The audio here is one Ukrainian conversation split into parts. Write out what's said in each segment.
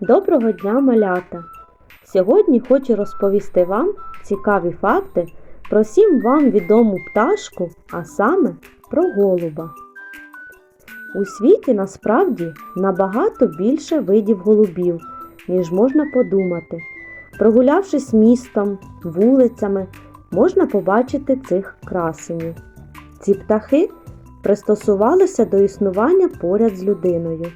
Доброго дня, малята! Сьогодні хочу розповісти вам цікаві факти про всім вам відому пташку, а саме про голуба. У світі насправді набагато більше видів голубів, ніж можна подумати. Прогулявшись містом, вулицями, можна побачити цих красенів. Ці птахи пристосувалися до існування поряд з людиною.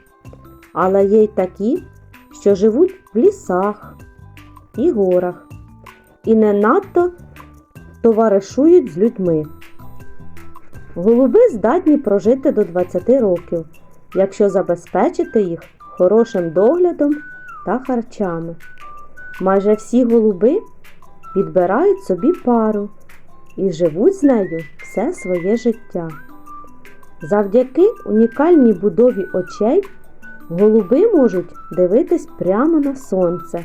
Але є й такі, що живуть в лісах і горах і не надто товаришують з людьми. Голуби здатні прожити до 20 років, якщо забезпечити їх хорошим доглядом та харчами. Майже всі голуби підбирають собі пару і живуть з нею все своє життя. Завдяки унікальній будові очей голуби можуть дивитись прямо на сонце,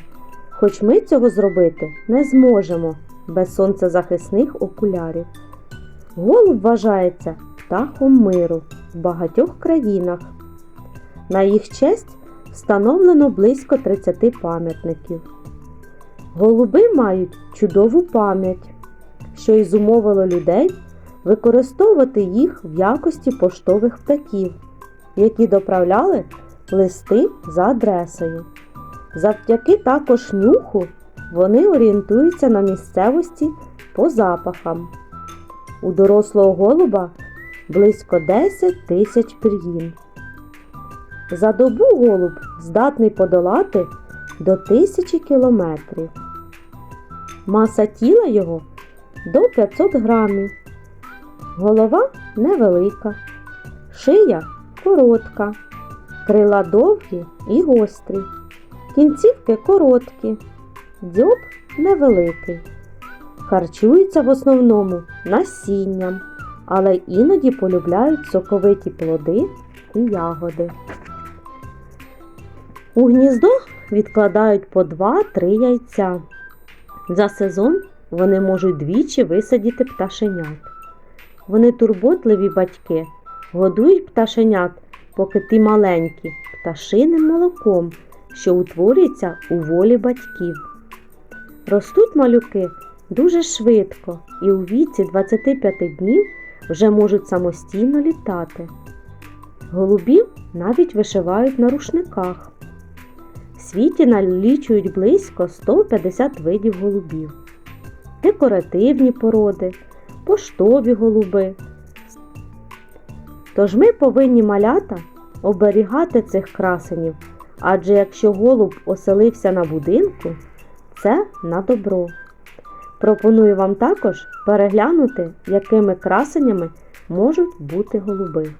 хоч ми цього зробити не зможемо без сонцезахисних окулярів. Голуб вважається птахом миру в багатьох країнах. На їх честь встановлено близько 30 пам'ятників. Голуби мають чудову пам'ять, що й зумовило людей використовувати їх в якості поштових птахів, які доправляли листи за адресою. Завдяки також нюху вони орієнтуються на місцевості по запахам. У дорослого голуба близько 10 тисяч пір'їн. За добу голуб здатний подолати до тисячі кілометрів. Маса тіла його до 500 грамів. Голова невелика, шия коротка, крила довгі і гострі, кінцівки короткі, дзьоб невеликий. Харчуються в основному насінням, але іноді полюбляють соковиті плоди і ягоди. У гніздо відкладають по 2-3 яйця. За сезон вони можуть двічі висадіти пташенят. Вони турботливі батьки, годують пташенят, поки ті маленькі, пташиним молоком, що утворюється у волі батьків. Ростуть малюки дуже швидко і у віці 25 днів вже можуть самостійно літати. Голубів навіть вишивають на рушниках. В світі налічують близько 150 видів голубів, декоративні породи, поштові голуби. Тож ми повинні малята оберігати цих красенів, адже якщо голуб оселився на будинку, це на добро. Пропоную вам також переглянути, якими красенями можуть бути голуби.